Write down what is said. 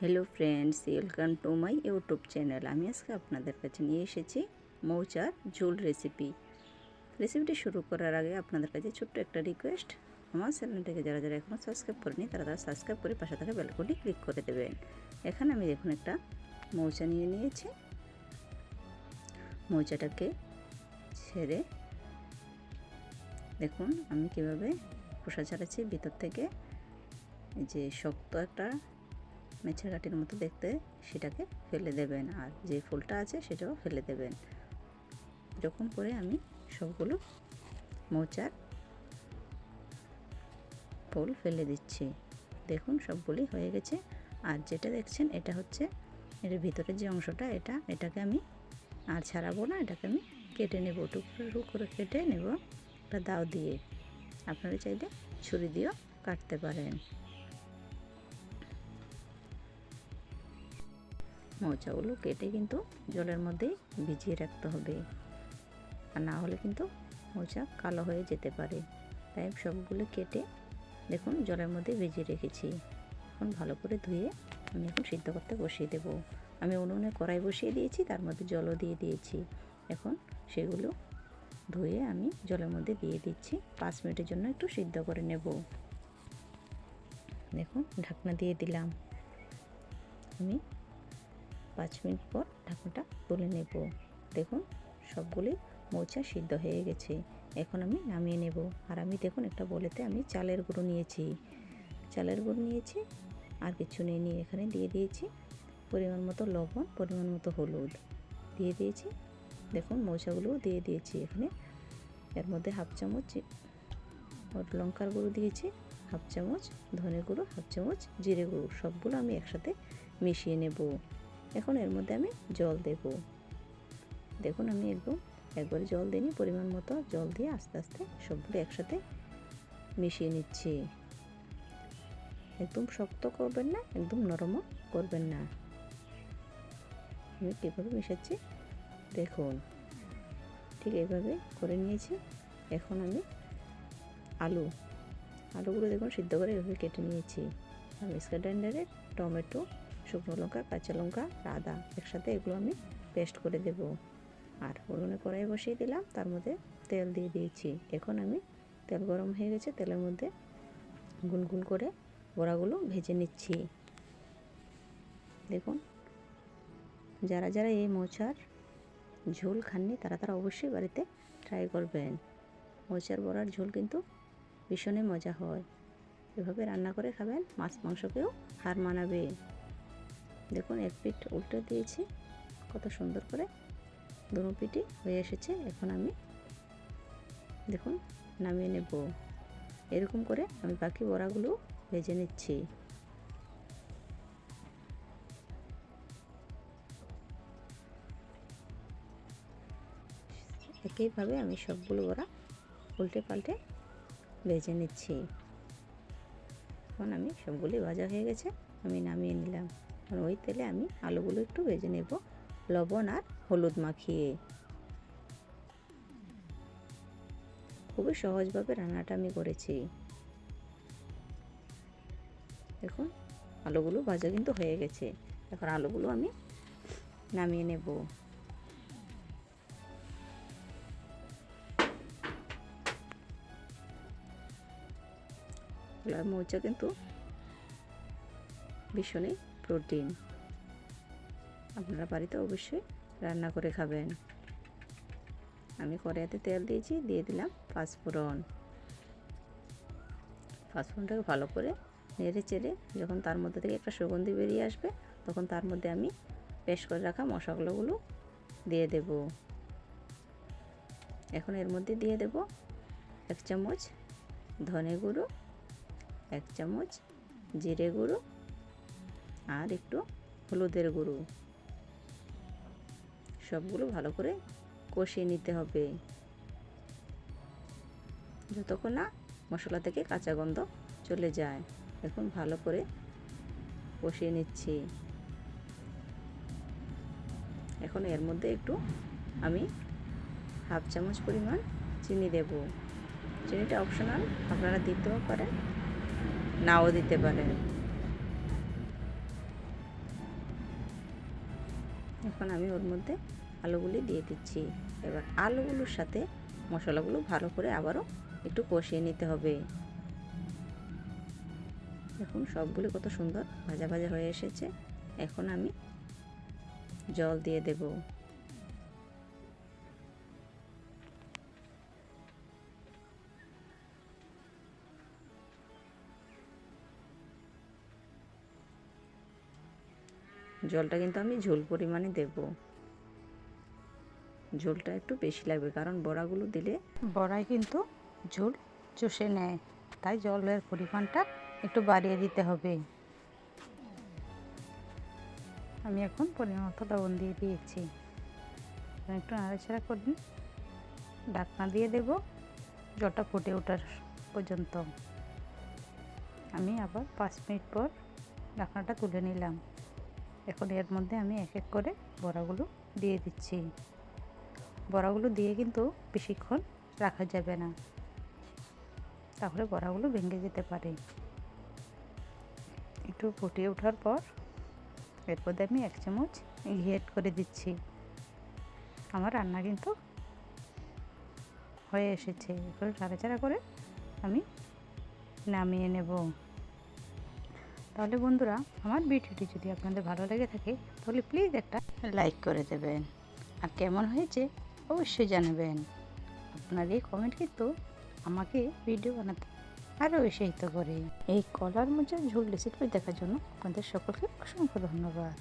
Hello friends welcome to my YouTube channel আমি আজকে আপনাদের কাছে নিয়ে এসেছি মৌচার ঝোল রেসিপি রেসিপিটি শুরু করার আগে আপনাদের কাছে ছোট্ট একটা রিকোয়েস্ট আমার চ্যানেলটাকে যারা যারা এখনও সাবস্ক্রাইব করেনি, তারা তারা সাবস্ক্রাইব করে পাশে থাকা বেলকনটি ক্লিক করে দেবেন। এখানে আমি দেখুন একটা মৌচা নিয়ে নিয়েছি। মৌচাটাকে ছেড়ে দেখুন আমি কীভাবে খোসা ছাড়াচ্ছি ভিতর থেকে। যে শক্ত একটা মেছের কাঠির মতো দেখতে সেটাকে ফেলে দেবেন আর যে ফুলটা আছে সেটাও ফেলে দেবেন। এরকম করে আমি সবগুলো মোচার ফুল ফেলে দিচ্ছি। দেখুন সবগুলি হয়ে গেছে। আর যেটা দেখছেন এটা হচ্ছে এর ভিতরের যে অংশটা এটা, এটাকে আমি আর ছাড়াবো না, এটাকে আমি কেটে নেব, টুকরো করে কেটে নেব একটা দাও দিয়ে। আপনারা চাইলে ছুরি দিয়েও কাটতে পারেন। মোচাগুলো কেটে কিন্তু জলের মধ্যেই ভিজিয়ে রাখতে হবে। আর না হলে কিন্তু মোচা কালো হয়ে যেতে পারে। তাই সবগুলো কেটে দেখুন জলের মধ্যে ভিজিয়ে রেখেছি। এখন ভালো করে ধুয়ে আমি এখন সিদ্ধ করতে বসিয়ে দেব। আমি উনুনে কড়াই বসিয়ে দিয়েছি, তার মধ্যে জলও দিয়ে দিয়েছি। এখন সেগুলো ধুয়ে আমি জলের মধ্যে দিয়ে দিচ্ছি। পাঁচ মিনিটের জন্য একটু সিদ্ধ করে নেব। দেখুন, ঢাকনা দিয়ে দিলাম। আমি পাঁচ মিনিট পর ঢাকনাটা তুলে নেব। দেখুন, সবগুলি মোচা সিদ্ধ হয়ে গেছে। এখন আমি নামিয়ে নেব। আর আমি দেখুন, একটা বলেতে আমি চালের গুঁড়ো নিয়েছি। চালের গুঁড়ো নিয়েছি, আর কিছু নিয়ে নিয়ে এখানে দিয়ে দিয়েছি পরিমাণ মতো লবণ, পরিমাণ মতো হলুদ। দিয়ে দিয়েছি, দেখুন, মৌচাগুলোও দিয়ে দিয়েছি এখানে। এর মধ্যে হাফ চামচ লঙ্কার গুঁড়ো দিয়েছি, হাফ চামচ ধনে গুঁড়ো, হাফ চামচ জিরে গুঁড়ো। সবগুলো আমি একসাথে মিশিয়ে নেব। এখন এর মধ্যে আমি জল দেব। দেখুন, আমি একদম একবারে জল দিইনি পরিমাণ মতো জল দিয়ে আস্তে আস্তে সবগুলো একসাথে মিশিয়ে নিচ্ছি। একদম শক্ত করবেন না, একদম নরমও করবেন না। আমি কীভাবে মিশাচ্ছি? দেখুন, ঠিক এইভাবে করে নিয়েছি। এখন আমি আলু, আলুগুলো দেখুন সিদ্ধ করে এভাবে কেটে নিয়েছি। আর মিক্সার গ্রাইন্ডারে টমেটো শুকনো লঙ্কা, কাঁচা লঙ্কা, আদা একসাথে এগুলো আমি পেস্ট করে দেব। আর উনুনে কড়াই বসিয়ে দিলাম, তার মধ্যে তেল দিয়ে দিয়েছি। এখন আমি তেল গরম হয়ে গেছে, তেলের মধ্যে গুনগুন করে বড়াগুলো ভেজে নিচ্ছি। দেখুন, যারা যারা এই মোচার ঝোল খাননি, তারা তারা অবশ্যই বাড়িতে ট্রাই করবেন। মোচার বড়ার ঝোল কিন্তু ভীষণই মজা হয়। এভাবে রান্না করে খাবেন, মাছ মাংসকেও হার মানাবে। দেখুন, এক পিঠ উল্টে দিয়েছি। কত সুন্দর করে দুনো পিঠই হয়ে এসেছে। এখন আমি দেখুন, নামিয়ে নেব। এরকম করে আমি বাকি বড়াগুলো ভেজে নিচ্ছি। একইভাবে আমি সবগুলো বড়া উল্টে পাল্টে ভেজে নিচ্ছি। এখন আমি সবগুলি ভাজা হয়ে গেছে, আমি নামিয়ে নিলাম। এখন ওই তেলে আমি আলুগুলো একটু ভেজে নেব, লবণ আর হলুদ মাখিয়ে। খুবই সহজভাবে রান্নাটা আমি করেছি। দেখুন, আলুগুলো ভাজা কিন্তু হয়ে গেছে। এখন আলুগুলো আমি নামিয়ে নেব। মৌচা কিন্তু ভীষণই প্রোটিন আপনারা বাড়িতে অবশ্যই রান্না করে খাবেন। আমি কড়াইতে তেল দিয়েছি, দিয়ে দিলাম পাঁচফোড়ন। পাঁচফোড়নটাকে ভালো করে নেড়ে চেড়ে যখন তার মধ্যে থেকে একটা সুগন্ধি বেরিয়ে আসবে, তখন তার মধ্যে আমি পেস্ট করে রাখা মশলাগুলো দিয়ে দেব। এখন এর মধ্যে দিয়ে দেব এক চামচ ধনে গুঁড়ো, এক চামচ জিরে গুঁড়ো আর একটু হলুদের গুঁড়ো। সবগুলো ভালো করে কষিয়ে নিতে হবে। যতক্ষণ না মশলা থেকে কাঁচা গন্ধ চলে যায়। এখন ভালো করে কষিয়ে নিচ্ছি। এখন এর মধ্যে একটু আমি হাফ চামচ পরিমাণ চিনি দেব। চিনিটা অপশনাল, আপনারা দিতেও পারেন, নাও দিতে পারেন। এখন আমি ওর মধ্যে আলুগুলি দিয়ে দিচ্ছি। এবার আলুগুলোর সাথে মশলাগুলো ভালো করে আবারও একটু কষিয়ে নিতে হবে। দেখুন, সবগুলি কত সুন্দর ভাজা ভাজা হয়ে এসেছে। এখন আমি জল দিয়ে দেব। জলটা কিন্তু আমি ঝোল পরিমাণে দেব। ঝোলটা একটু বেশি লাগবে, কারণ বড়াগুলো দিলে বড়াই কিন্তু ঝোল চষে নেয়, তাই জলের পরিমাণটা একটু বাড়িয়ে দিতে হবে। আমি এখন পরিমাণ লবণ দিয়ে দিয়েছি। একটু নাড়াচাড়া করে ঢাকনা দিয়ে দেব, জলটা ফুটে ওঠার পর্যন্ত। আমি আবার পাঁচ মিনিট পর ঢাকনাটা তুলে নিলাম। এখন এর মধ্যে আমি এক এক করে বড়াগুলো দিয়ে দিচ্ছি। বড়াগুলো দিয়ে কিন্তু বেশিক্ষণ রাখা যাবে না। তাহলে বড়াগুলো ভেঙে যেতে পারে। একটু ফুটিয়ে ওঠার পর এরপর আমি এক চামচ ঘি অ্যাড করে দিচ্ছি। আমার রান্না কিন্তু হয়ে এসেছে। এরপরে নাড়াচাড়া করে আমি নামিয়ে নেব। তাহলে বন্ধুরা, আমার ভিডিওটি যদি আপনাদের ভালো লেগে থাকে, তাহলে প্লিজ একটা লাইক করে দেবেন। আর কেমন হয়েছে, অবশ্যই জানাবেন। আপনার এই কমেন্ট কিন্তু আমাকে ভিডিও বানাতে আরও উৎসাহিত করে। এই কলার মোচার ঝোল রেসিপি দেখার জন্য আপনাদের সকলকে অসংখ্য ধন্যবাদ।